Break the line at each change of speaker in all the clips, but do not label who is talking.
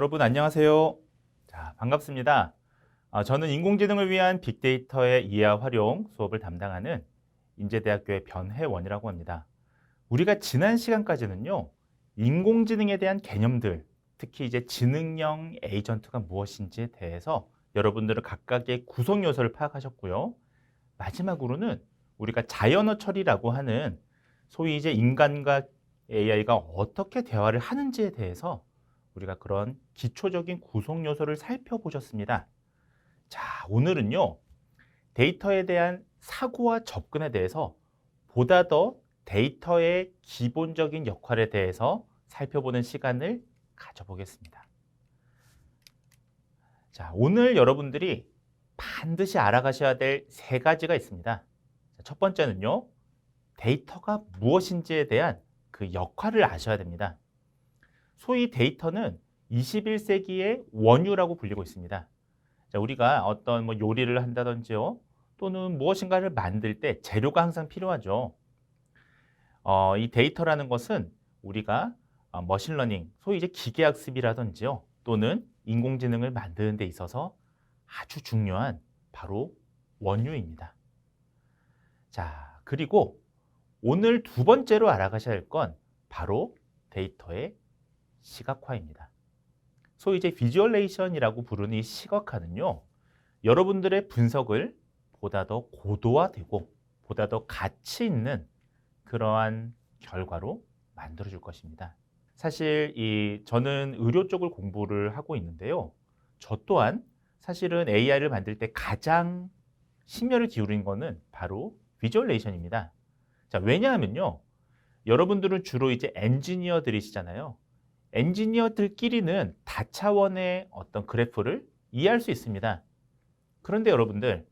네, 여러분 안녕하세요. 자, 반갑습니다. 아, 저는 인공지능을 위한 빅데이터의 이해와 활용 수업을 담당하는 인제대학교의 변혜원이라고 합니다. 우리가 지난 시간까지는요, 인공지능에 대한 개념들, 특히 이제 지능형 에이전트가 무엇인지에 대해서 여러분들은 각각의 구성 요소를 파악하셨고요. 마지막으로는 우리가 자연어 처리라고 하는 소위 이제 인간과 AI가 어떻게 대화를 하는지에 대해서 우리가 그런 기초적인 구성 요소를 살펴보셨습니다. 자, 오늘은요. 데이터에 대한 사고와 접근에 대해서 보다 더 데이터의 기본적인 역할에 대해서 살펴보는 시간을 가져보겠습니다. 자, 오늘 여러분들이 반드시 알아가셔야 될 세 가지가 있습니다. 자, 첫 번째는요. 데이터가 무엇인지에 대한 그 역할을 아셔야 됩니다. 소위 데이터는 21세기의 원유라고 불리고 있습니다. 자, 우리가 어떤 뭐 요리를 한다든지요, 또는 무엇인가를 만들 때 재료가 항상 필요하죠. 어, 이 데이터라는 것은 우리가 어, 머신러닝, 소위 이제 기계학습이라든지요, 또는 인공지능을 만드는 데 있어서 아주 중요한 바로 원유입니다. 자, 그리고 오늘 두 번째로 알아가셔야 할 건 바로 데이터의 시각화입니다. 소위 이제 비주얼레이션이라고 부르는 이 시각화는요. 여러분들의 분석을 보다 더 고도화되고 보다 더 가치 있는 그러한 결과로 만들어 줄 것입니다. 사실 이 저는 의료 쪽을 공부를 하고 있는데요. 저 또한 사실은 AI를 만들 때 가장 심혈을 기울인 거는 바로 비주얼레이션입니다. 자, 왜냐하면요. 여러분들은 주로 이제 엔지니어들이시잖아요. 엔지니어들끼리는 다차원의 어떤 그래프를 이해할 수 있습니다. 그런데 여러분들,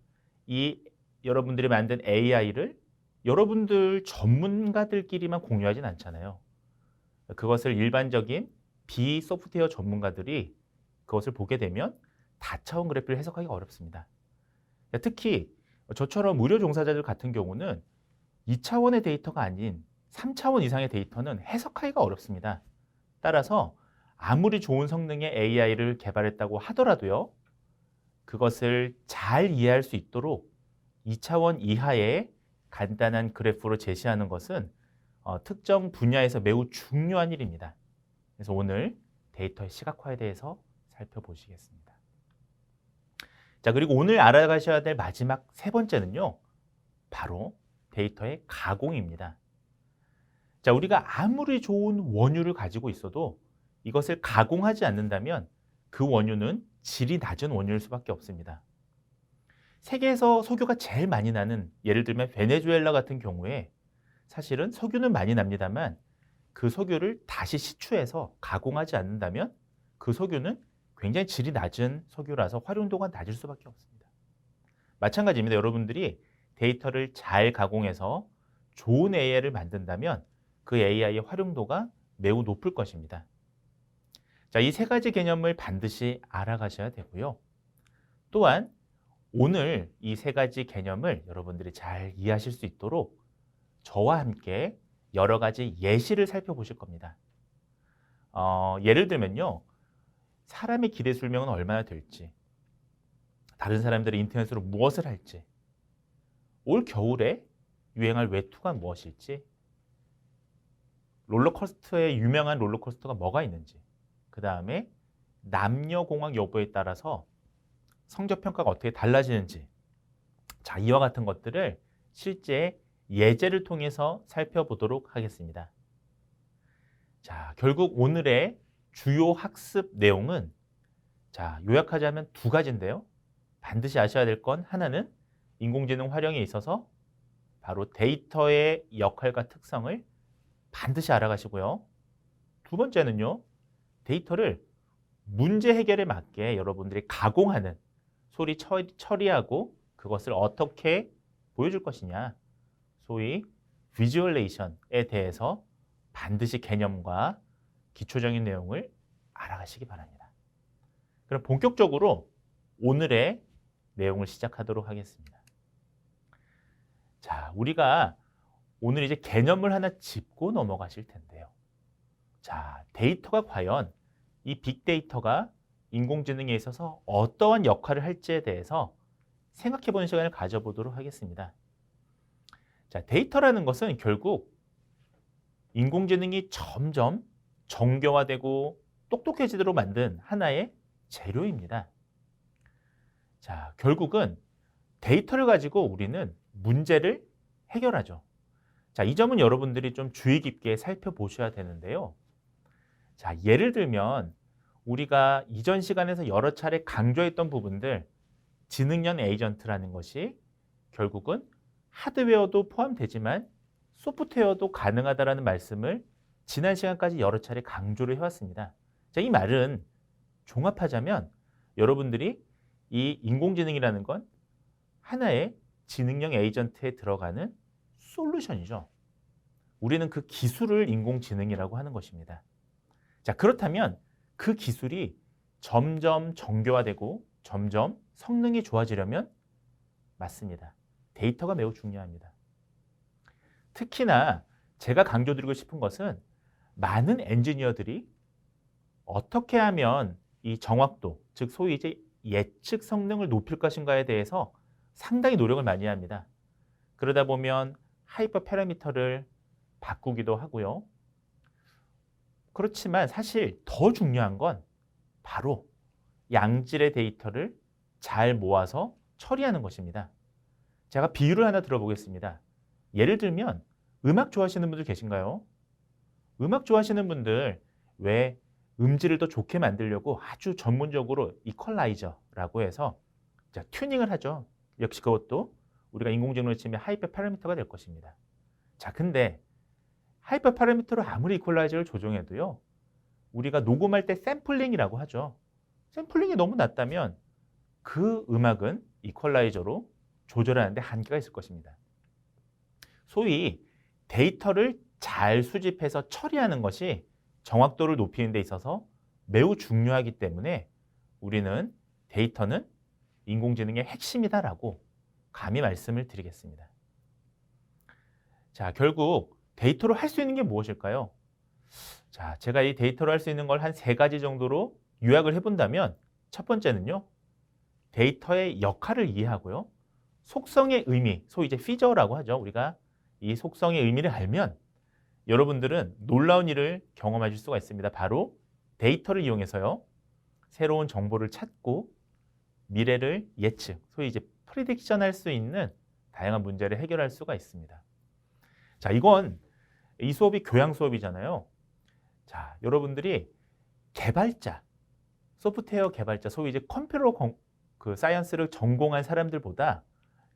이 여러분들이 만든 AI를 여러분들 전문가들끼리만 공유하진 않잖아요. 그것을 일반적인 비소프트웨어 전문가들이 그것을 보게 되면 다차원 그래프를 해석하기가 어렵습니다. 특히 저처럼 의료 종사자들 같은 경우는 2차원의 데이터가 아닌 3차원 이상의 데이터는 해석하기가 어렵습니다. 따라서 아무리 좋은 성능의 AI를 개발했다고 하더라도요, 그것을 잘 이해할 수 있도록 2차원 이하의 간단한 그래프로 제시하는 것은 어, 특정 분야에서 매우 중요한 일입니다. 그래서 오늘 데이터의 시각화에 대해서 살펴보시겠습니다. 자, 그리고 오늘 알아가셔야 될 마지막 세 번째는요, 바로 데이터의 가공입니다. 자, 우리가 아무리 좋은 원유를 가지고 있어도 이것을 가공하지 않는다면 그 원유는 질이 낮은 원유일 수밖에 없습니다. 세계에서 석유가 제일 많이 나는 예를 들면 베네수엘라 같은 경우에 사실은 석유는 많이 납니다만 그 석유를 다시 시추해서 가공하지 않는다면 그 석유는 굉장히 질이 낮은 석유라서 활용도가 낮을 수밖에 없습니다. 마찬가지입니다. 여러분들이 데이터를 잘 가공해서 좋은 AI를 만든다면 그 AI의 활용도가 매우 높을 것입니다. 자, 이 세 가지 개념을 반드시 알아가셔야 되고요. 또한 오늘 이 세 가지 개념을 여러분들이 잘 이해하실 수 있도록 저와 함께 여러 가지 예시를 살펴보실 겁니다. 어, 예를 들면요. 사람의 기대 수명은 얼마나 될지, 다른 사람들이 인터넷으로 무엇을 할지, 올 겨울에 유행할 외투가 무엇일지, 롤러코스터의 유명한 롤러코스터가 뭐가 있는지, 그 다음에 남녀 공학 여부에 따라서 성적 평가가 어떻게 달라지는지, 자, 이와 같은 것들을 실제 예제를 통해서 살펴보도록 하겠습니다. 자, 결국 오늘의 주요 학습 내용은 자, 요약하자면 두 가지인데요. 반드시 아셔야 될 건 하나는 인공지능 활용에 있어서 바로 데이터의 역할과 특성을 반드시 알아가시고요. 두 번째는요. 데이터를 문제 해결에 맞게 여러분들이 가공하는 소리 처리 하고 그것을 어떻게 보여줄 것이냐. 소위 비주얼레이션에 대해서 반드시 개념과 기초적인 내용을 알아가시기 바랍니다. 그럼 본격적으로 오늘의 내용을 시작하도록 하겠습니다. 자, 우리가 오늘 이제 개념을 하나 짚고 넘어가실 텐데요. 자, 데이터가 과연 이 빅데이터가 인공지능에 있어서 어떠한 역할을 할지에 대해서 생각해 보는 시간을 가져보도록 하겠습니다. 자, 데이터라는 것은 결국 인공지능이 점점 정교화되고 똑똑해지도록 만든 하나의 재료입니다. 자, 결국은 데이터를 가지고 우리는 문제를 해결하죠. 자, 이 점은 여러분들이 좀 주의 깊게 살펴보셔야 되는데요. 자, 예를 들면 우리가 이전 시간에서 여러 차례 강조했던 부분들 지능형 에이전트라는 것이 결국은 하드웨어도 포함되지만 소프트웨어도 가능하다라는 말씀을 지난 시간까지 여러 차례 강조를 해왔습니다. 자, 이 말은 종합하자면 여러분들이 이 인공지능이라는 건 하나의 지능형 에이전트에 들어가는 솔루션이죠. 우리는 그 기술을 인공지능이라고 하는 것입니다. 자, 그렇다면 그 기술이 점점 정교화되고 점점 성능이 좋아지려면 맞습니다. 데이터가 매우 중요합니다. 특히나 제가 강조드리고 싶은 것은 많은 엔지니어들이 어떻게 하면 이 정확도, 즉 소위 이제 예측 성능을 높일 것인가에 대해서 상당히 노력을 많이 합니다. 그러다 보면 하이퍼 파라미터를 바꾸기도 하고요. 그렇지만 사실 더 중요한 건 바로 양질의 데이터를 잘 모아서 처리하는 것입니다. 제가 비유를 하나 들어보겠습니다. 예를 들면 음악 좋아하시는 분들 계신가요? 음악 좋아하시는 분들 왜 음질을 더 좋게 만들려고 아주 전문적으로 이퀄라이저라고 해서 자, 튜닝을 하죠. 역시 그것도 우리가 인공지능으로 치면 하이퍼 파라미터가 될 것입니다. 자, 근데 하이퍼 파라미터로 아무리 이퀄라이저를 조정해도요. 우리가 녹음할 때 샘플링이라고 하죠. 샘플링이 너무 낮다면 그 음악은 이퀄라이저로 조절하는데 한계가 있을 것입니다. 소위 데이터를 잘 수집해서 처리하는 것이 정확도를 높이는 데 있어서 매우 중요하기 때문에 우리는 데이터는 인공지능의 핵심이다라고 감히 말씀을 드리겠습니다. 자, 결국 데이터로 할 수 있는 게 무엇일까요? 자, 제가 이 데이터로 할 수 있는 걸 한 세 가지 정도로 요약을 해본다면 첫 번째는요. 데이터의 역할을 이해하고요. 속성의 의미, 소위 이제 피저라고 하죠. 우리가 이 속성의 의미를 알면 여러분들은 놀라운 일을 경험하실 수가 있습니다. 바로 데이터를 이용해서요. 새로운 정보를 찾고 미래를 예측, 소위 이제 프리딕션 할 수 있는 다양한 문제를 해결할 수가 있습니다. 자, 이건 이 수업이 교양 수업이잖아요. 자, 여러분들이 개발자, 소프트웨어 개발자, 소위 이제 컴퓨터 건, 그 사이언스를 전공한 사람들보다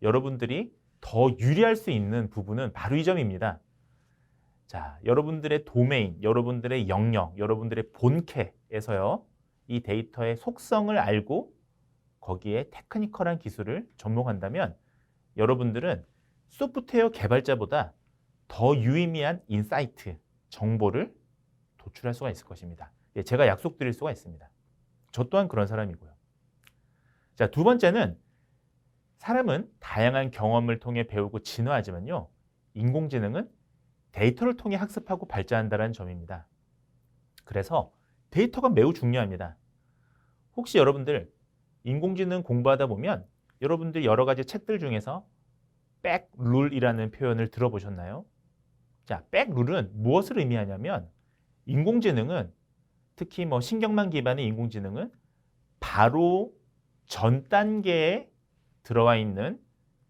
여러분들이 더 유리할 수 있는 부분은 바로 이 점입니다. 자, 여러분들의 도메인, 여러분들의 영역, 여러분들의 본캐에서요. 이 데이터의 속성을 알고 거기에 테크니컬한 기술을 접목한다면 여러분들은 소프트웨어 개발자보다 더 유의미한 인사이트, 정보를 도출할 수가 있을 것입니다. 예, 제가 약속드릴 수가 있습니다. 저 또한 그런 사람이고요. 자, 두 번째는 사람은 다양한 경험을 통해 배우고 진화하지만요. 인공지능은 데이터를 통해 학습하고 발전한다는 점입니다. 그래서 데이터가 매우 중요합니다. 혹시 여러분들 인공지능 공부하다 보면 여러분들 여러 가지 책들 중에서 백룰이라는 표현을 들어보셨나요? 자, 백룰은 무엇을 의미하냐면 인공지능은 특히 뭐 신경망 기반의 인공지능은 바로 전 단계에 들어와 있는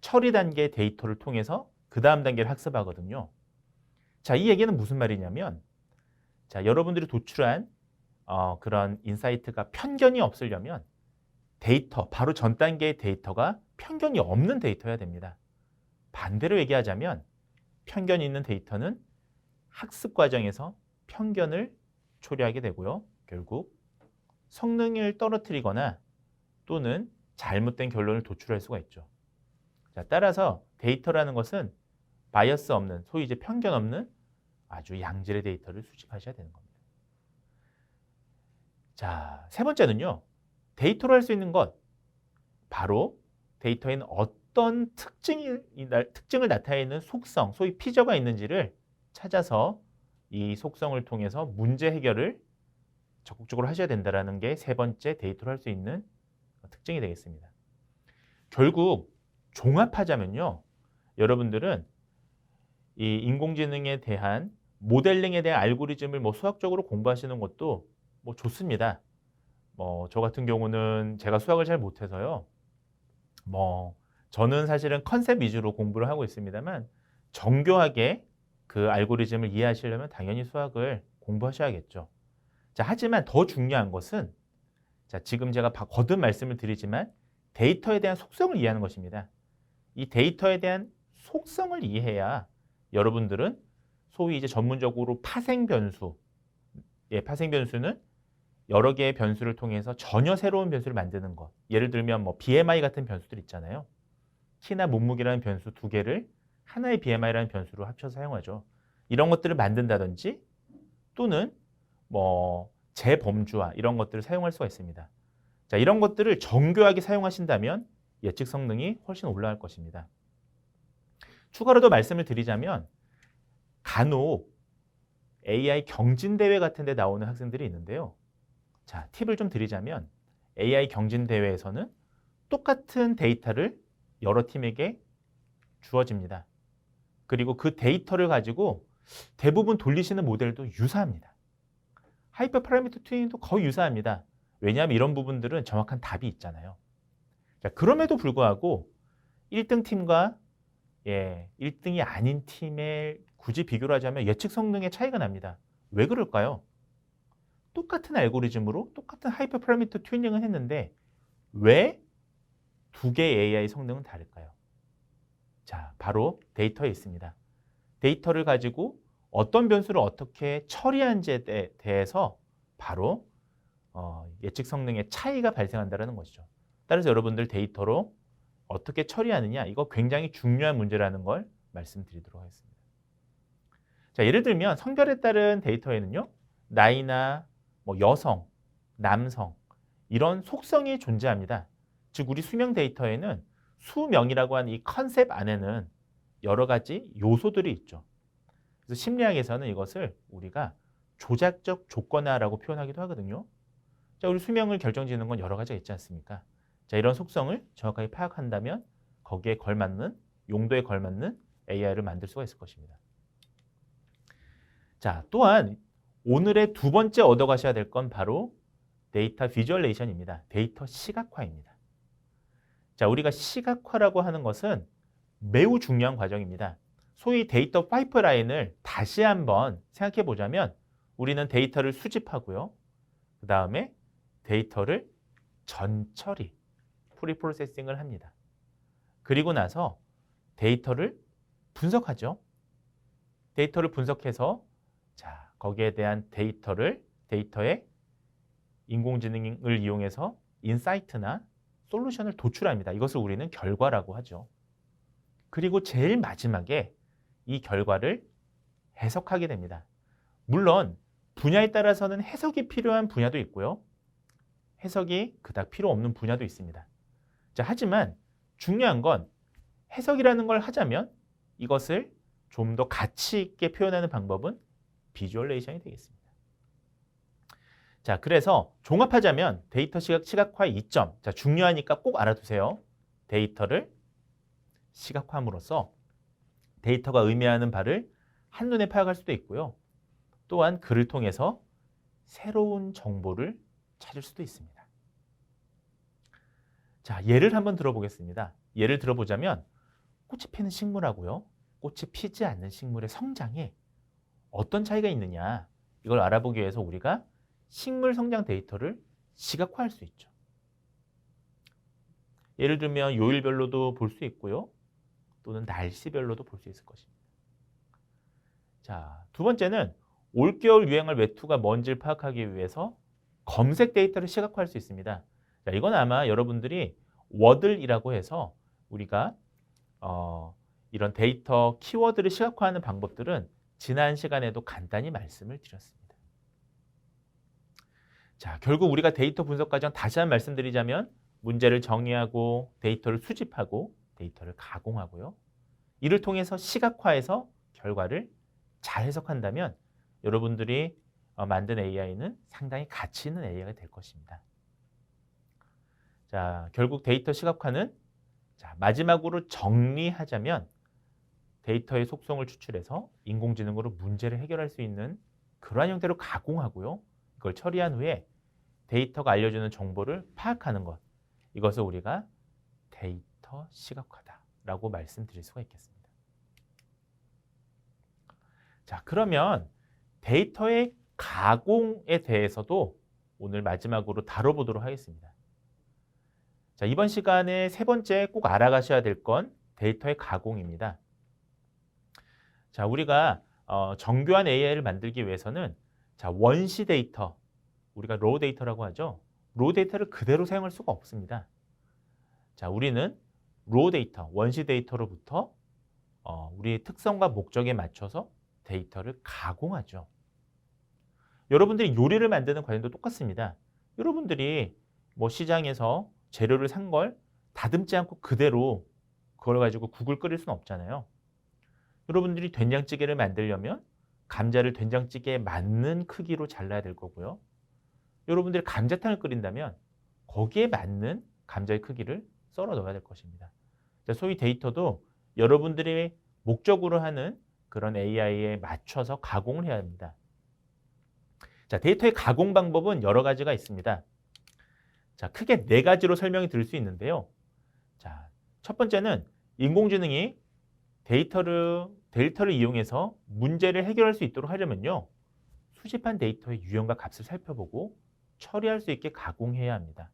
처리 단계 데이터를 통해서 그 다음 단계를 학습하거든요. 자, 이 얘기는 무슨 말이냐면, 자, 여러분들이 도출한 어, 그런 인사이트가 편견이 없으려면 데이터, 바로 전 단계의 데이터가 편견이 없는 데이터여야 됩니다. 반대로 얘기하자면 편견이 있는 데이터는 학습 과정에서 편견을 초래하게 되고요. 결국 성능을 떨어뜨리거나 또는 잘못된 결론을 도출할 수가 있죠. 자, 따라서 데이터라는 것은 바이어스 없는, 소위 이제 편견 없는 아주 양질의 데이터를 수집하셔야 되는 겁니다. 자, 세 번째는요. 데이터로 할 수 있는 것. 바로 데이터에는 어떤 특징이, 특징을 나타내는 속성, 소위 피저가 있는지를 찾아서 이 속성을 통해서 문제 해결을 적극적으로 하셔야 된다라는 게 세 번째 데이터로 할 수 있는 특징이 되겠습니다. 결국 종합하자면요. 여러분들은 이 인공지능에 대한 모델링에 대한 알고리즘을 뭐 수학적으로 공부하시는 것도 뭐 좋습니다. 뭐 저 같은 경우는 제가 수학을 잘 못해서요. 뭐 저는 사실은 컨셉 위주로 공부를 하고 있습니다만 정교하게 그 알고리즘을 이해하시려면 당연히 수학을 공부하셔야겠죠. 자, 하지만 더 중요한 것은 자, 지금 제가 바- 거듭 말씀을 드리지만 데이터에 대한 속성을 이해하는 것입니다. 이 데이터에 대한 속성을 이해해야 여러분들은 소위 이제 전문적으로 파생 변수, 예, 파생 변수는 여러 개의 변수를 통해서 전혀 새로운 변수를 만드는 것. 예를 들면 뭐 BMI 같은 변수들 있잖아요. 키나 몸무게라는 변수 두 개를 하나의 BMI라는 변수로 합쳐서 사용하죠. 이런 것들을 만든다든지 또는 뭐 재범주화 이런 것들을 사용할 수가 있습니다. 자, 이런 것들을 정교하게 사용하신다면 예측 성능이 훨씬 올라갈 것입니다. 추가로 더 말씀을 드리자면 간혹 AI 경진 대회 같은 데 나오는 학생들이 있는데요. 자, 팁을 좀 드리자면 AI 경진 대회에서는 똑같은 데이터를 여러 팀에게 주어집니다. 그리고 그 데이터를 가지고 대부분 돌리시는 모델도 유사합니다. 하이퍼 파라미터 튜닝도 거의 유사합니다. 왜냐하면 이런 부분들은 정확한 답이 있잖아요. 자, 그럼에도 불구하고 1등 팀과 예, 1등이 아닌 팀에 굳이 비교를 하자면 예측 성능의 차이가 납니다. 왜 그럴까요? 똑같은 알고리즘으로 똑같은 하이퍼 파라미터 튜닝을 했는데 왜 두 개의 AI 성능은 다를까요? 자, 바로 데이터에 있습니다. 데이터를 가지고 어떤 변수를 어떻게 처리한지에 대- 대해서 바로 어, 예측 성능의 차이가 발생한다는 것이죠. 따라서 여러분들 데이터로 어떻게 처리하느냐 이거 굉장히 중요한 문제라는 걸 말씀드리도록 하겠습니다. 자, 예를 들면 성별에 따른 데이터에는요. 나이나 뭐 여성, 남성 이런 속성이 존재합니다. 즉 우리 수명 데이터에는 수명이라고 하는 이 컨셉 안에는 여러 가지 요소들이 있죠. 그래서 심리학에서는 이것을 우리가 조작적 조건화라고 표현하기도 하거든요. 자, 우리 수명을 결정짓는 건 여러 가지가 있지 않습니까? 자, 이런 속성을 정확하게 파악한다면 거기에 걸맞는 용도에 걸맞는 AI를 만들 수가 있을 것입니다. 자, 또한 오늘의 두 번째 얻어가셔야 될 건 바로 데이터 비주얼레이션입니다. 데이터 시각화입니다. 자, 우리가 시각화라고 하는 것은 매우 중요한 과정입니다. 소위 데이터 파이프라인을 다시 한번 생각해 보자면 우리는 데이터를 수집하고요. 그 다음에 데이터를 전처리, 프리프로세싱을 합니다. 그리고 나서 데이터를 분석하죠. 데이터를 분석해서 자, 거기에 대한 데이터를 데이터에 인공지능을 이용해서 인사이트나 솔루션을 도출합니다. 이것을 우리는 결과라고 하죠. 그리고 제일 마지막에 이 결과를 해석하게 됩니다. 물론 분야에 따라서는 해석이 필요한 분야도 있고요. 해석이 그닥 필요 없는 분야도 있습니다. 자, 하지만 중요한 건 해석이라는 걸 하자면 이것을 좀 더 가치 있게 표현하는 방법은 비주얼레이션이 되겠습니다. 자, 그래서 종합하자면 데이터 시각, 시각화의 이점. 자, 중요하니까 꼭 알아두세요. 데이터를 시각화함으로써 데이터가 의미하는 바를 한눈에 파악할 수도 있고요. 또한 그를 통해서 새로운 정보를 찾을 수도 있습니다. 자, 예를 한번 들어보겠습니다. 예를 들어보자면 꽃이 피는 식물하고요. 꽃이 피지 않는 식물의 성장에 어떤 차이가 있느냐 이걸 알아보기 위해서 우리가 식물 성장 데이터를 시각화할 수 있죠. 예를 들면 요일별로도 볼 수 있고요. 또는 날씨별로도 볼 수 있을 것입니다. 자, 두 번째는 올겨울 유행할 외투가 뭔지를 파악하기 위해서 검색 데이터를 시각화할 수 있습니다. 자, 이건 아마 여러분들이 워들이라고 해서 우리가 어, 이런 데이터 키워드를 시각화하는 방법들은 지난 시간에도 간단히 말씀을 드렸습니다. 자, 결국 우리가 데이터 분석 과정 다시 한번 말씀드리자면 문제를 정의하고 데이터를 수집하고 데이터를 가공하고요. 이를 통해서 시각화해서 결과를 잘 해석한다면 여러분들이 어, 만든 AI는 상당히 가치 있는 AI가 될 것입니다. 자, 결국 데이터 시각화는 자, 마지막으로 정리하자면 데이터의 속성을 추출해서 인공지능으로 문제를 해결할 수 있는 그러한 형태로 가공하고요. 이걸 처리한 후에 데이터가 알려주는 정보를 파악하는 것. 이것을 우리가 데이터 시각화다라고 말씀드릴 수가 있겠습니다. 자, 그러면 데이터의 가공에 대해서도 오늘 마지막으로 다뤄보도록 하겠습니다. 자, 이번 시간에 세 번째 꼭 알아가셔야 될 건 데이터의 가공입니다. 자, 우리가 어, 정교한 AI를 만들기 위해서는 자, 원시 데이터, 우리가 로우 데이터라고 하죠. 로우 데이터를 그대로 사용할 수가 없습니다. 자, 우리는 로우 데이터, 원시 데이터로부터 어, 우리의 특성과 목적에 맞춰서 데이터를 가공하죠. 여러분들이 요리를 만드는 과정도 똑같습니다. 여러분들이 뭐 시장에서 재료를 산 걸 다듬지 않고 그대로 그걸 가지고 국을 끓일 수는 없잖아요. 여러분들이 된장찌개를 만들려면 감자를 된장찌개에 맞는 크기로 잘라야 될 거고요. 여러분들이 감자탕을 끓인다면 거기에 맞는 감자의 크기를 썰어 넣어야 될 것입니다. 자, 소위 데이터도 여러분들이 목적으로 하는 그런 AI에 맞춰서 가공을 해야 합니다. 자, 데이터의 가공 방법은 여러 가지가 있습니다. 자, 크게 네 가지로 설명이 드릴 수 있는데요. 자, 첫 번째는 인공지능이 데이터를 데이터를 이용해서 문제를 해결할 수 있도록 하려면요. 수집한 데이터의 유형과 값을 살펴보고 처리할 수 있게 가공해야 합니다.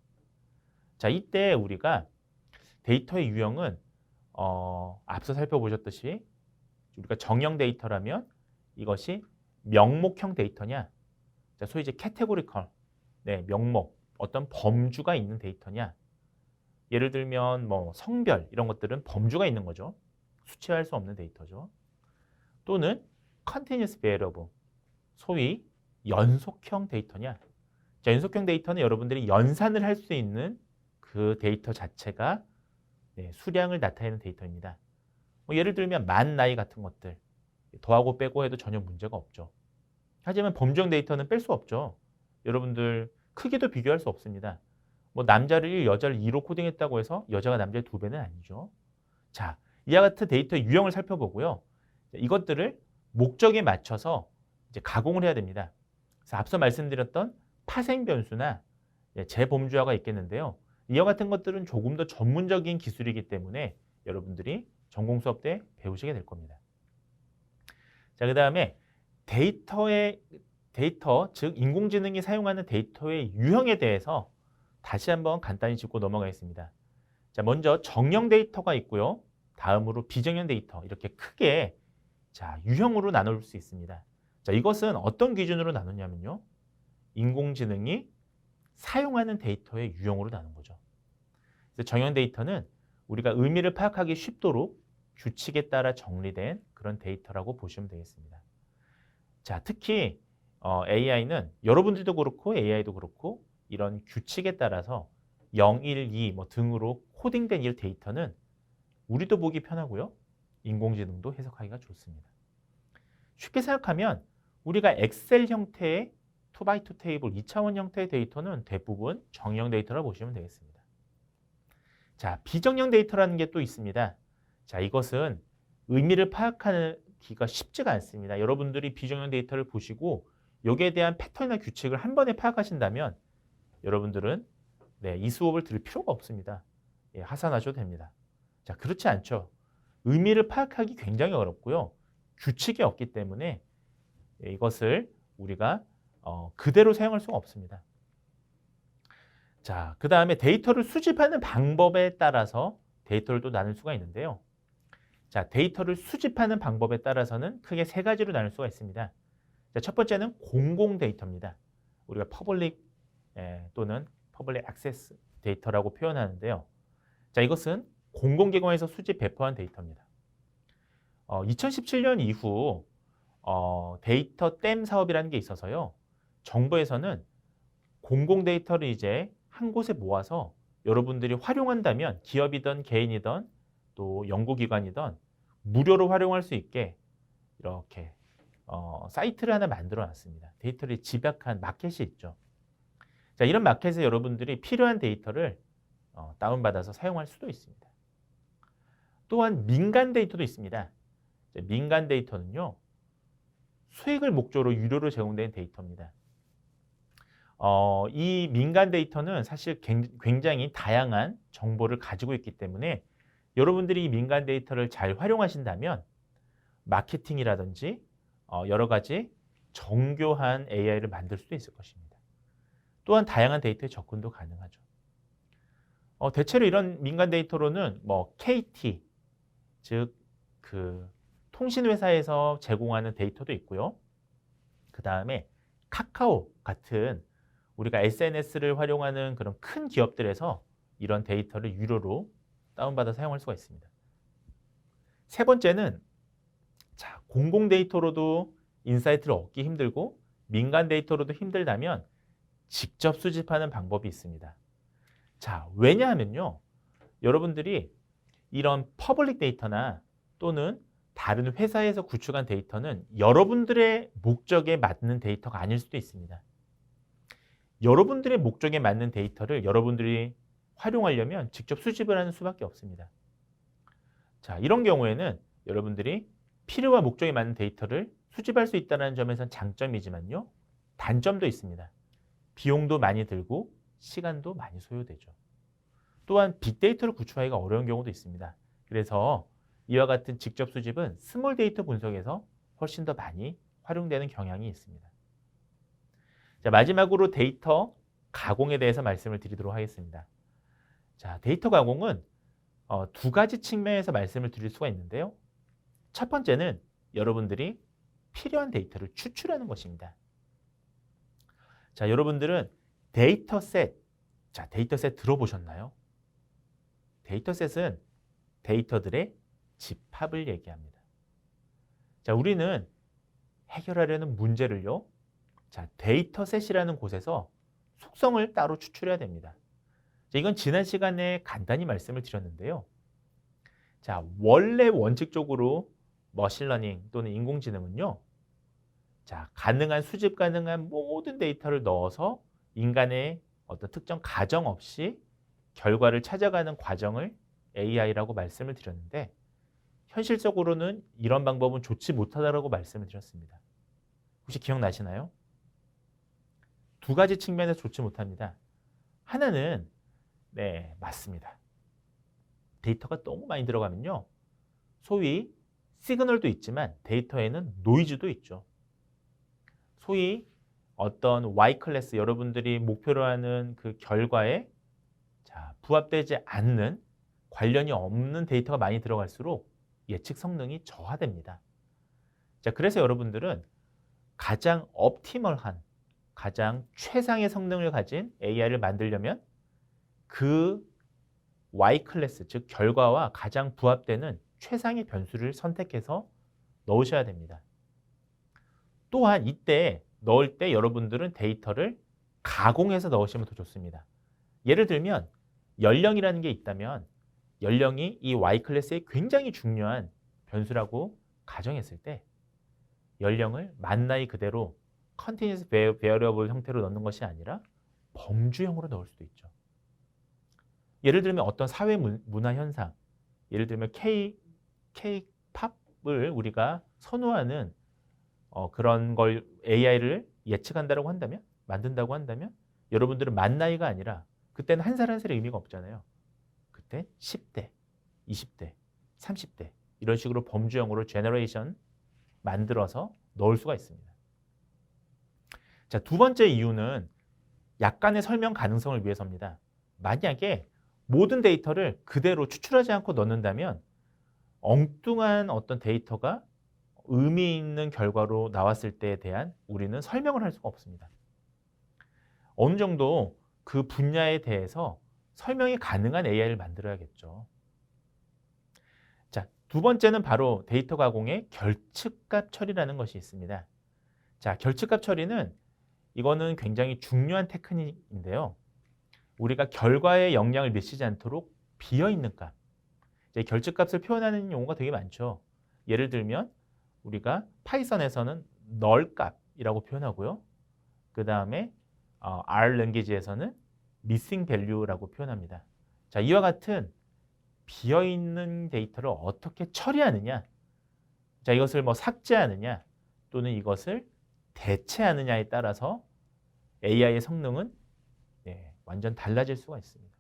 자, 이때 우리가 데이터의 유형은 어, 앞서 살펴보셨듯이 우리가 정형 데이터라면 이것이 명목형 데이터냐, 자, 소위 이제 캐테고리컬, 네, 명목, 어떤 범주가 있는 데이터냐. 예를 들면 뭐 성별 이런 것들은 범주가 있는 거죠. 수치화할 수 없는 데이터죠. 또는 continuous variable, 소위 연속형 데이터냐. 자, 연속형 데이터는 여러분들이 연산을 할 수 있는 그 데이터 자체가 네, 수량을 나타내는 데이터입니다. 뭐 예를 들면 만 나이 같은 것들 더하고 빼고 해도 전혀 문제가 없죠. 하지만 범주형 데이터는 뺄 수 없죠. 여러분들 크기도 비교할 수 없습니다. 뭐 남자를 1, 여자를 2로 코딩했다고 해서 여자가 남자의 두 배는 아니죠. 자, 이와 같은 데이터 유형을 살펴보고요. 이것들을 목적에 맞춰서 이제 가공을 해야 됩니다. 그래서 앞서 말씀드렸던 파생 변수나 재범주화가 있겠는데요. 이와 같은 것들은 조금 더 전문적인 기술이기 때문에 여러분들이 전공 수업 때 배우시게 될 겁니다. 자, 그 다음에 데이터의 데이터, 즉 인공지능이 사용하는 데이터의 유형에 대해서 다시 한번 간단히 짚고 넘어가겠습니다. 자, 먼저 정형 데이터가 있고요. 다음으로 비정형 데이터 이렇게 크게 자, 유형으로 나눌 수 있습니다. 자, 이것은 어떤 기준으로 나누냐면요. 인공지능이 사용하는 데이터의 유형으로 나눈 거죠. 정형 데이터는 우리가 의미를 파악하기 쉽도록 규칙에 따라 정리된 그런 데이터라고 보시면 되겠습니다. 자, 특히 어, AI는 여러분들도 그렇고 AI도 그렇고 이런 규칙에 따라서 0, 1, 2 뭐 등으로 코딩된 이 데이터는 우리도 보기 편하고요. 인공지능도 해석하기가 좋습니다. 쉽게 생각하면 우리가 엑셀 형태의 2x2 테이블 2차원 형태의 데이터는 대부분 정형 데이터라고 보시면 되겠습니다. 자, 비정형 데이터라는 게 또 있습니다. 자, 이것은 의미를 파악하기가 쉽지가 않습니다. 여러분들이 비정형 데이터를 보시고 여기에 대한 패턴이나 규칙을 한 번에 파악하신다면 여러분들은 네, 이 수업을 들을 필요가 없습니다. 예, 하산하셔도 됩니다. 자, 그렇지 않죠. 의미를 파악하기 굉장히 어렵고요. 규칙이 없기 때문에 예, 이것을 우리가 어, 그대로 사용할 수가 없습니다. 자, 그 다음에 데이터를 수집하는 방법에 따라서 데이터를 또 나눌 수가 있는데요. 자, 데이터를 수집하는 방법에 따라서는 크게 세 가지로 나눌 수가 있습니다. 자, 첫 번째는 공공 데이터입니다. 우리가 퍼블릭 예, 또는 퍼블릭 액세스 데이터라고 표현하는데요. 자, 이것은 공공기관에서 수집 배포한 데이터입니다. 어, 2017년 이후 어, 데이터 댐 사업이라는 게 있어서요. 정부에서는 공공 데이터를 이제 한 곳에 모아서 여러분들이 활용한다면 기업이든 개인이든 또 연구기관이든 무료로 활용할 수 있게 이렇게 어, 사이트를 하나 만들어 놨습니다. 데이터를 집약한 마켓이 있죠. 자, 이런 마켓에 여러분들이 필요한 데이터를 어, 다운받아서 사용할 수도 있습니다. 또한 민간 데이터도 있습니다. 자, 민간 데이터는요, 수익을 목적으로 유료로 제공되는 데이터입니다. 어, 이 민간 데이터는 사실 굉- 굉장히 다양한 정보를 가지고 있기 때문에 여러분들이 이 민간 데이터를 잘 활용하신다면 마케팅이라든지 어, 여러 가지 정교한 AI를 만들 수도 있을 것입니다. 또한 다양한 데이터에 접근도 가능하죠. 어, 대체로 이런 민간 데이터로는 뭐 KT 즉 그 통신 회사에서 제공하는 데이터도 있고요. 그 다음에 카카오 같은 우리가 SNS를 활용하는 그런 큰 기업들에서 이런 데이터를 유료로 다운받아 사용할 수가 있습니다. 세 번째는 자, 공공 데이터로도 인사이트를 얻기 힘들고 민간 데이터로도 힘들다면 직접 수집하는 방법이 있습니다. 자, 왜냐하면요. 여러분들이 이런 퍼블릭 데이터나 또는 다른 회사에서 구축한 데이터는 여러분들의 목적에 맞는 데이터가 아닐 수도 있습니다. 여러분들의 목적에 맞는 데이터를 여러분들이 활용하려면 직접 수집을 하는 수밖에 없습니다. 자, 이런 경우에는 여러분들이 필요와 목적에 맞는 데이터를 수집할 수 있다는 점에선 장점이지만요. 단점도 있습니다. 비용도 많이 들고 시간도 많이 소요되죠. 또한 빅데이터를 구축하기가 어려운 경우도 있습니다. 그래서 이와 같은 직접 수집은 스몰 데이터 분석에서 훨씬 더 많이 활용되는 경향이 있습니다. 자, 마지막으로 데이터 가공에 대해서 말씀을 드리도록 하겠습니다. 자, 데이터 가공은 어, 두 가지 측면에서 말씀을 드릴 수가 있는데요. 첫 번째는 여러분들이 필요한 데이터를 추출하는 것입니다. 자, 여러분들은 데이터셋, 자, 데이터셋 들어보셨나요? 데이터셋은 데이터들의 집합을 얘기합니다. 자, 우리는 해결하려는 문제를요. 자, 데이터셋이라는 곳에서 속성을 따로 추출해야 됩니다. 자, 이건 지난 시간에 간단히 말씀을 드렸는데요. 자, 원래 원칙적으로 머신러닝 또는 인공지능은요. 자, 가능한 수집 가능한 모든 데이터를 넣어서 인간의 어떤 특정 가정 없이 결과를 찾아가는 과정을 AI라고 말씀을 드렸는데 현실적으로는 이런 방법은 좋지 못하다라고 말씀을 드렸습니다. 혹시 기억나시나요? 두 가지 측면에서 좋지 못합니다. 하나는 네, 맞습니다. 데이터가 너무 많이 들어가면요. 소위 시그널도 있지만 데이터에는 노이즈도 있죠. 소위 어떤 Y 클래스 여러분들이 목표로 하는 그 결과에 자, 부합되지 않는 관련이 없는 데이터가 많이 들어갈수록 예측 성능이 저하됩니다. 자, 그래서 여러분들은 가장 옵티멀한 가장 최상의 성능을 가진 AI를 만들려면 그 Y 클래스 즉 결과와 가장 부합되는 최상의 변수를 선택해서 넣으셔야 됩니다. 또한 이때 넣을 때 여러분들은 데이터를 가공해서 넣으시면 더 좋습니다. 예를 들면 연령이라는 게 있다면 연령이 이 Y 클래스의 굉장히 중요한 변수라고 가정했을 때 연령을 만 나이 그대로 컨티니스 베어러블 형태로 넣는 것이 아니라 범주형으로 넣을 수도 있죠. 예를 들면 어떤 사회 문화 현상, 예를 들면 K K-팝을 우리가 선호하는 어, 그런 걸 AI를 예측한다고 한다면 만든다고 한다면 여러분들은 만 나이가 아니라 그때는 한 살 한 살의 의미가 없잖아요. 그때 10대, 20대, 30대 이런 식으로 범주형으로 제너레이션 만들어서 넣을 수가 있습니다. 자, 두 번째 이유는 약간의 설명 가능성을 위해서입니다. 만약에 모든 데이터를 그대로 추출하지 않고 넣는다면 엉뚱한 어떤 데이터가 의미 있는 결과로 나왔을 때에 대한 우리는 설명을 할 수가 없습니다. 어느 정도 그 분야에 대해서 설명이 가능한 AI를 만들어야겠죠. 자, 두 번째는 바로 데이터 가공의 결측값 처리라는 것이 있습니다. 자, 결측값 처리는 이거는 굉장히 중요한 테크닉인데요. 우리가 결과에 영향을 미치지 않도록 비어 있는 값. 이제 결측값을 표현하는 용어가 되게 많죠. 예를 들면 우리가 파이썬에서는 널 값이라고 표현하고요. 그 다음에 어, R 랭귀지에서는 missing value라고 표현합니다. 자, 이와 같은 비어 있는 데이터를 어떻게 처리하느냐? 자, 이것을 뭐 삭제하느냐 또는 이것을 대체하느냐에 따라서 AI의 성능은 예, 완전 달라질 수가 있습니다.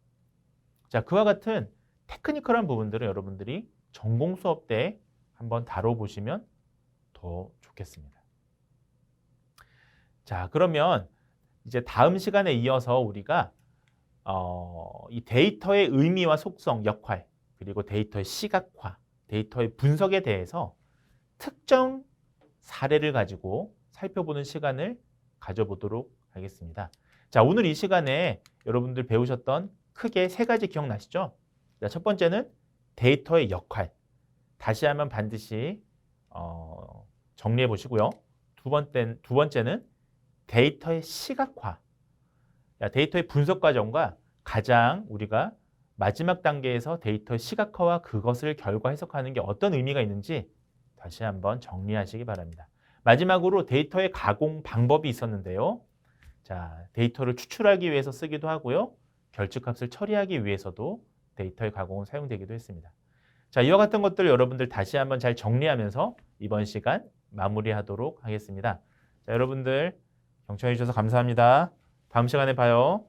자, 그와 같은 테크니컬한 부분들을 여러분들이 전공 수업 때 한번 다뤄보시면 더 좋겠습니다. 자, 그러면 이제 다음 시간에 이어서 우리가 어, 이 데이터의 의미와 속성, 역할, 그리고 데이터의 시각화, 데이터의 분석에 대해서 특정 사례를 가지고 살펴보는 시간을 가져보도록 하겠습니다. 자, 오늘 이 시간에 여러분들 배우셨던 크게 세 가지 기억나시죠? 자, 첫 번째는 데이터의 역할. 다시 하면 반드시 어, 정리해 보시고요. 두 번째, 두 번째는 데이터의 시각화. 야, 데이터의 분석 과정과 가장 우리가 마지막 단계에서 데이터의 시각화와 그것을 결과 해석하는 게 어떤 의미가 있는지 다시 한번 정리하시기 바랍니다. 마지막으로 데이터의 가공 방법이 있었는데요. 자, 데이터를 추출하기 위해서 쓰기도 하고요. 결측값을 처리하기 위해서도 데이터의 가공은 사용되기도 했습니다. 자, 이와 같은 것들 여러분들 다시 한번 잘 정리하면서 이번 시간 마무리하도록 하겠습니다. 자, 여러분들 경청해 주셔서 감사합니다. 다음 시간에 봐요.